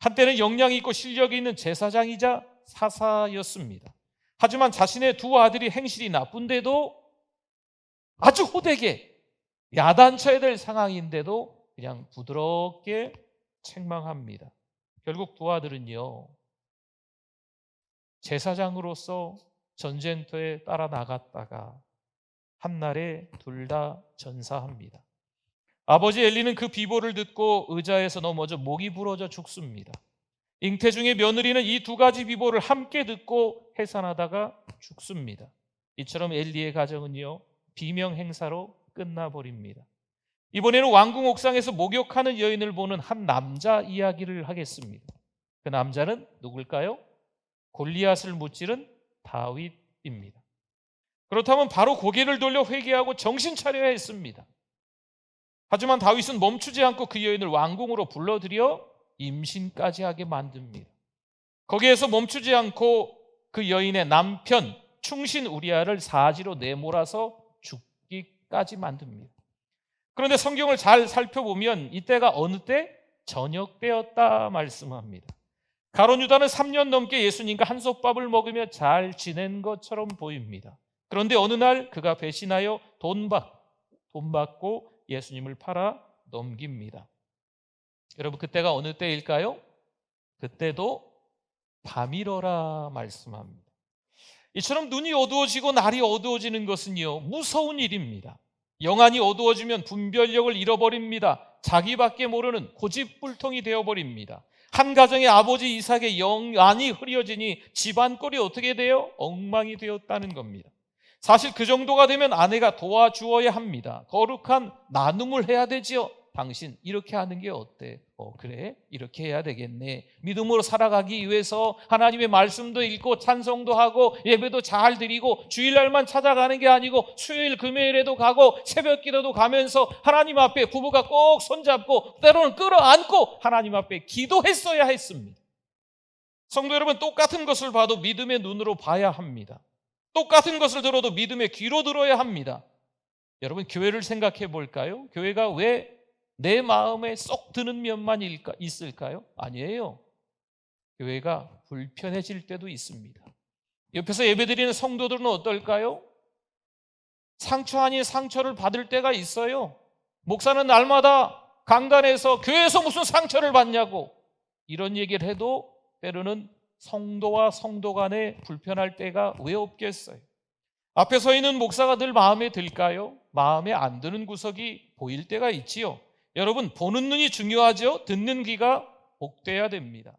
한때는 역량이 있고 실력이 있는 제사장이자 사사였습니다. 하지만 자신의 두 아들이 행실이 나쁜데도 아주 호되게 야단쳐야 될 상황인데도 그냥 부드럽게 책망합니다. 결국 두 아들은요, 제사장으로서 전쟁터에 따라 나갔다가 한날에 둘 다 전사합니다. 아버지 엘리는 그 비보를 듣고 의자에서 넘어져 목이 부러져 죽습니다. 잉태 중에 며느리는 이 두 가지 비보를 함께 듣고 해산하다가 죽습니다. 이처럼 엘리의 가정은요, 비명 행사로 끝나버립니다. 이번에는 왕궁 옥상에서 목욕하는 여인을 보는 한 남자 이야기를 하겠습니다. 그 남자는 누굴까요? 골리앗을 무찌른 다윗입니다. 그렇다면 바로 고개를 돌려 회개하고 정신 차려야 했습니다. 하지만 다윗은 멈추지 않고 그 여인을 왕궁으로 불러들여 임신까지 하게 만듭니다. 거기에서 멈추지 않고 그 여인의 남편 충신 우리아를 사지로 내몰아서 죽기까지 만듭니다. 그런데 성경을 잘 살펴보면 이때가 어느 때? 저녁 때였다 말씀합니다. 가론 유다는 3년 넘게 예수님과 한솥밥을 먹으며 잘 지낸 것처럼 보입니다. 그런데 어느 날 그가 배신하여 돈, 받, 돈 받고 예수님을 팔아 넘깁니다. 여러분 그때가 어느 때일까요? 그때도 밤이러라 말씀합니다. 이처럼 눈이 어두워지고 날이 어두워지는 것은요 무서운 일입니다. 영안이 어두워지면 분별력을 잃어버립니다. 자기밖에 모르는 고집불통이 되어버립니다. 한 가정의 아버지 이삭의 영안이 흐려지니 집안 꼴이 어떻게 돼요? 엉망이 되었다는 겁니다. 사실 그 정도가 되면 아내가 도와주어야 합니다. 거룩한 나눔을 해야 되지요. 당신 이렇게 하는 게 어때? 어 그래 이렇게 해야 되겠네. 믿음으로 살아가기 위해서 하나님의 말씀도 읽고 찬송도 하고 예배도 잘 드리고 주일날만 찾아가는 게 아니고 수요일 금요일에도 가고 새벽 기도도 가면서 하나님 앞에 부부가 꼭 손잡고 때로는 끌어안고 하나님 앞에 기도했어야 했습니다. 성도 여러분 똑같은 것을 봐도 믿음의 눈으로 봐야 합니다. 똑같은 것을 들어도 믿음의 귀로 들어야 합니다. 여러분 교회를 생각해 볼까요? 교회가 왜 내 마음에 쏙 드는 면만 있을까요? 아니에요. 교회가 불편해질 때도 있습니다. 옆에서 예배드리는 성도들은 어떨까요? 상처 아닌 상처를 받을 때가 있어요. 목사는 날마다 강단에서 교회에서 무슨 상처를 받냐고 이런 얘기를 해도 때로는 성도와 성도 간에 불편할 때가 왜 없겠어요? 앞에 서 있는 목사가 늘 마음에 들까요? 마음에 안 드는 구석이 보일 때가 있지요. 여러분 보는 눈이 중요하죠. 듣는 귀가 복돼야 됩니다.